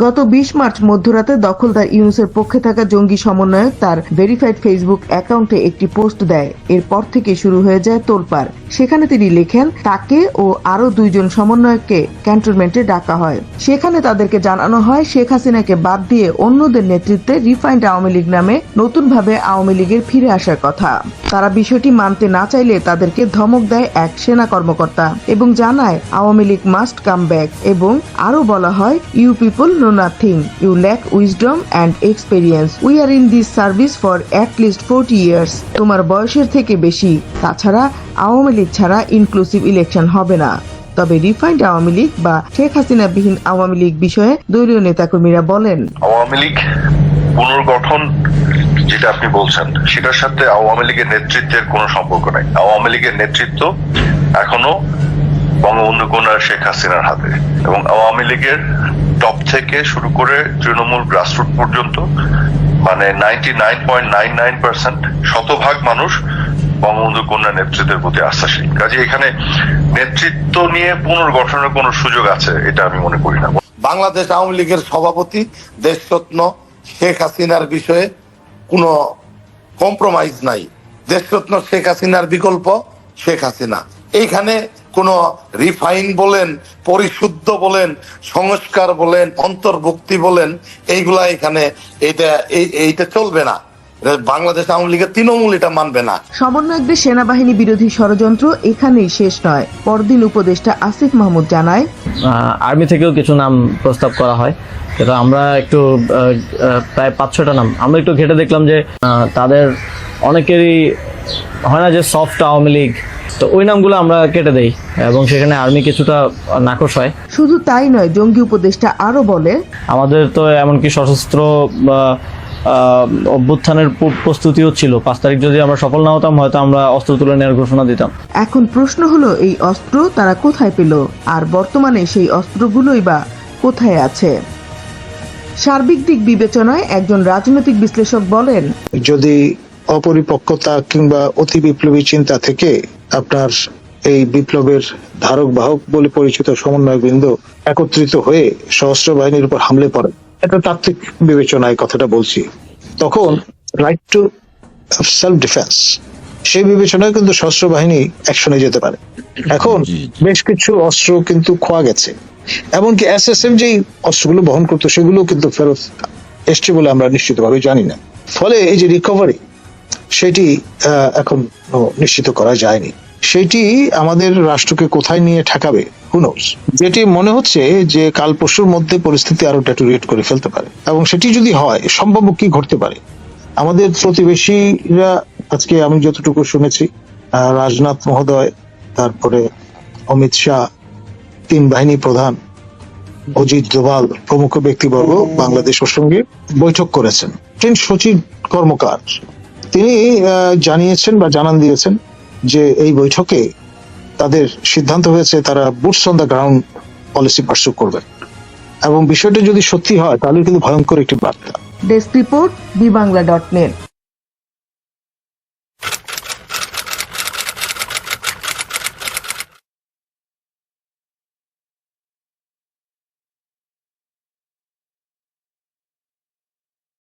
গত বিশ মার্চ মধ্যরাতে দখলদার ইউনুসের পক্ষে থাকা জঙ্গি সমন্বয়ক তার ভেরিফাইড ফেসবুক অ্যাকাউন্টে একটি পোস্ট দেয়। এরপর থেকে শুরু হয়ে যায় তোলপাড়। সেখানে তিনি লেখেন, তাকে ও আরও দুইজন সমন্বয়ককে ক্যান্টনমেন্টে ডাকা হয়। সেখানে তাদেরকে জানানো হয়, শেখ হাসিনাকে বাদ দিয়ে অন্যদের নেতৃত্বে রিফাইন্ড আওয়ামী লীগ নামে নতুনভাবে আওয়ামী লীগের ফিরে আসার কথা। তারা বিষয়টি মানতে না চাইলে তাদেরকে ধমক দেয় এক সেনা কর্মকর্তা এবং জানায়, Awami League must come back এবং আরও বলা হয়, you people know nothing, you lack wisdom and experience, we are in this service for at least forty years, তোমার বয়সের থেকে বেশি, তাছাড়া আওয়ামী লীগ ছাড়া ইনক্লুসিভ ইলেকশন হবে না। তবে রিফাইন্ড আওয়ামী লীগ বা শেখ হাসিনা বিহীন আওয়ামী লীগ বিষয়ে দলীয় নেতাকর্মীরা বলেন, আওয়ামী লীগ পুনর্গঠন যেটা আপনি বলছেন, সেটার সাথে আওয়ামী লীগের নেতৃত্বের কোনো সম্পর্ক নাই। আওয়ামী লীগের নেতৃত্ব এখনও বঙ্গবন্ধু কন্যার শেখ হাসিনার হাতে। এবং আওয়ামী লীগের টপ থেকে শুরু করে তৃণমূল গ্রাসরুট পর্যন্ত মানে ninety nine point nine nine percent শতভাগ মানুষ বঙ্গবন্ধু কন্যা নেতৃত্বের প্রতি আস্থাশীল। কাজে এখানে নেতৃত্ব নিয়ে পুনর্গঠনের কোনো সুযোগ আছে, এটা আমি মনে করি না। বাংলাদেশ আওয়ামী লীগের সভাপতি দেশরত্ন শেখ হাসিনার বিষয়ে কোনো কম্প্রোমাইজ নাই। দেশরত্ন শেখ হাসিনার বিকল্প, শেখ হাসিনা। এইখানে কোনো রিফাইন বলেন, পরিশুদ্ধ বলেন, সংস্কার বলেন, অন্তর্ভুক্তি বলেন, এইগুলা এখানে এটা, এই- এইটা চলবে না। বাংলাদেশ আওয়ামী লীগের তৃণমূল এটা মানবে না। সমন্বয়কদের সেনাবাহিনী বিরোধী ষড়যন্ত্র এখানেই শেষ নয়। পরদিন উপদেষ্টা আসিফ মাহমুদ জানায় আর্মি থেকেও কিছু নাম প্রস্তাব করা হয়। সেটা আমরা একটু প্রায় পাঁচ ছটা নাম। আমরা একটু ঘেটে দেখলাম যে তাদের অনেকেরই হয় না যে সফট আওয়ামী লীগ। তো ওই নামগুলো আমরা কেটে দেই এবং সেখানে আর্মি কিছুটা নাকশ হয়। শুধু তাই নয় জঙ্গি উপদেষ্টা আরও বলে আমাদের তো এমনকি সশস্ত্র অভ্যুত্থানের প্রস্তুতিও ছিল। পাঁচ তারিখ যদি আমরা সফল না হতাম হয়তো আমরা অস্ত্র তুলে নেওয়ার ঘোষণা দিতাম। এখন প্রশ্ন হলো এই অস্ত্র তারা কোথায় পেল? আর বর্তমানে সেই অস্ত্রগুলোই বা কোথায় আছে? সার্বিক দিক বিবেচনায় একজন রাজনৈতিক বিশ্লেষক বলেন যদি অপরিপক্কতা কিংবা অতি বিপ্লবী চিন্তা থেকে আপনার এই বিপ্লবের ধারক বাহক বলে পরিচিত সমন্বয় সমন্বয়বৃন্দ একত্রিত হয়ে সশস্ত্র বাহিনীর উপর হামলে পড়ে এটা তাত্ত্বিক বিবেচনায় কথাটা বলছি। তখন রাইট টু সেলফ ডিফেন্স সেই বিবেচনায় কিন্তু সশস্ত্র বাহিনী অ্যাকশনে যেতে পারে। এখন বেশ কিছু অস্ত্র কিন্তু খোয়া গেছে। এমনকি এস এস এম যেই অস্ত্রগুলো বহন করতো সেগুলো কিন্তু ফেরত এসছে বলে আমরা নিশ্চিতভাবে জানি না। ফলে এই যে রিকভারি সেটি আহ, এখন নিশ্চিত করা যায়নি। সেটি আমাদের রাষ্ট্রকে কোথায় নিয়ে ঠেকাবে? হুনোস যেটি মনে হচ্ছে যে কাল পরশুর মধ্যে পরিস্থিতি আরও ডেটোরিয়েট করে ফেলতে পারে। এবং সেটি যদি হয়, সম্ভাব্য কি ঘটতে পারে? আমাদের প্রতিবেশীরা, আজকে আমি যতটুকু শুনেছি রাজনাথ মহোদয়, তারপরে অমিত শাহ, তিন বাহিনী প্রধান, অজিত দোভাল, প্রমুখ ব্যক্তিবর্গ বাংলাদেশ সঙ্গে বৈঠক করেছেন। ট্রেন সচিব কর্মকার। তিনি জানিয়েছেন বা জানান দিয়েছেন যে এই বৈঠকে তাদের সিদ্ধান্ত হয়েছে তারা boots on the ground policy pursue করবে। এবং বিষয়টা যদি সত্যি হয়, তাহলে কিন্তু ভয়ঙ্কর একটি বার্তা। Desk report, B Bangla dot net